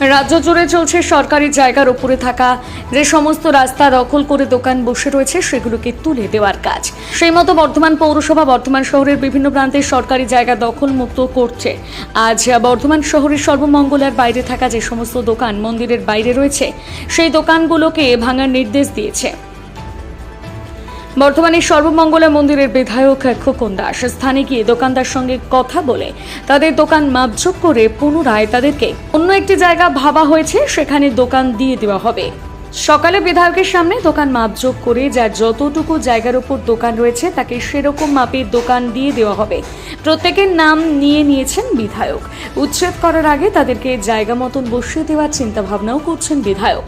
রাজ্য জুড়ে চলছে সরকারি জায়গার উপরে থাকা যে সমস্ত রাস্তা দখল করে দোকান বসে রয়েছে, সেগুলোকে তুলে দেওয়ার কাজ। সেই মতো বর্ধমান পৌরসভা, বর্ধমান শহরের বিভিন্ন প্রান্তে সরকারি জায়গা দখল মুক্ত করছে। আজ বর্ধমান শহরের সর্বমঙ্গলার বাইরে থাকা যে সমস্ত দোকান মন্দিরের বাইরে রয়েছে, সেই দোকানগুলোকে ভাঙার নির্দেশ দিয়েছে। বর্তমানে সর্বমঙ্গলা মন্দিরের বিধায়ক খোকন দাস। স্থানে গিয়ে দোকানদার সঙ্গে কথা বলে তাদের দোকান মাপজোক করে পুনরায় তাদেরকে অন্য একটি জায়গা ভাবা হয়েছে, সেখানে দোকান দিয়ে দেওয়া হবে। সকালে বিধায়কের সামনে দোকান মাপজোক করে, যার যতটুকু জায়গার উপর দোকান রয়েছে, তাকে সেরকম মাপের দোকান দিয়ে দেওয়া হবে। প্রত্যেকের নাম নিয়ে নিয়েছেন বিধায়ক। উচ্ছেদ করার আগে তাদেরকে জায়গা মতন বসিয়ে দেওয়ার চিন্তা ভাবনাও করছেন বিধায়ক।